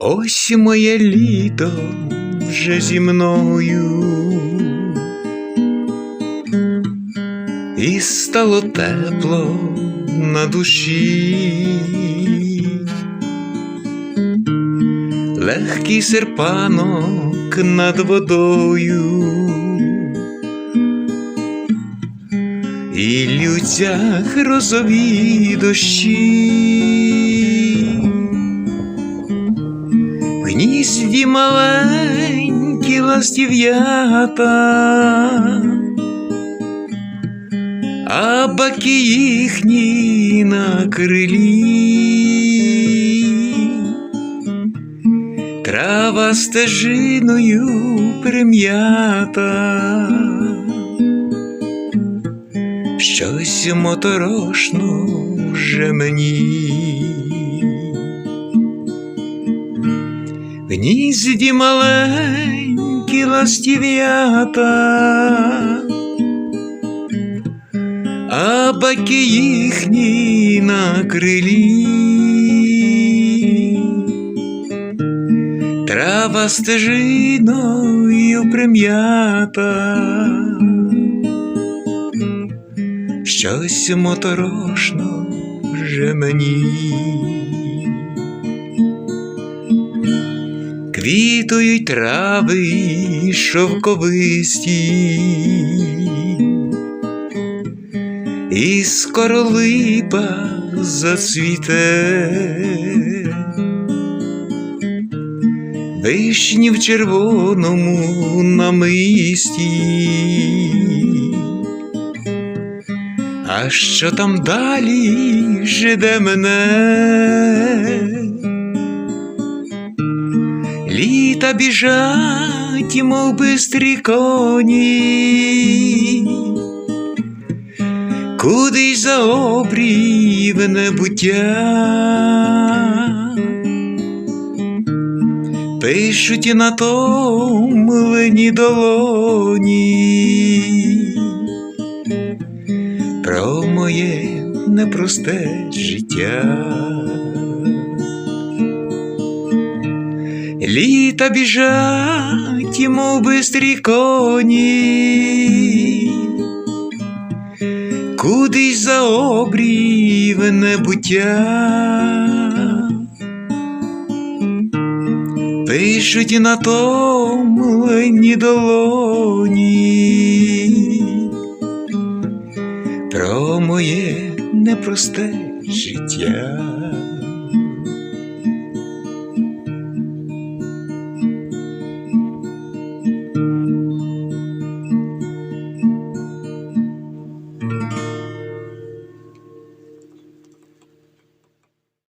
Ось моє літо вже зі мною. І стало тепло на душі, легкий серпанок над водою, і лються грозові дощі. Гнізді маленькі ластів'ята, а баки їхні на крилі, трава стежиною прим'ята, щось моторошно вже мені. В гнізді маленькі ластів'ята, а баки їхні на крилі, трава стежиною прим'ята, щось моторошно вже мені. Квітують трави шовковисті, і скоро липа зацвіте, вишні в червоному намисті, а що там далі жде мене? Літа біжать, мов бистрі коні, кудись за обрів небуття, пишуть на томлені долоні. Про моє непросте життя. Літа біжать, мов бистрі коні, кудись за обрів небуття, пишуть на томлені долоні. Про моє непросте життя.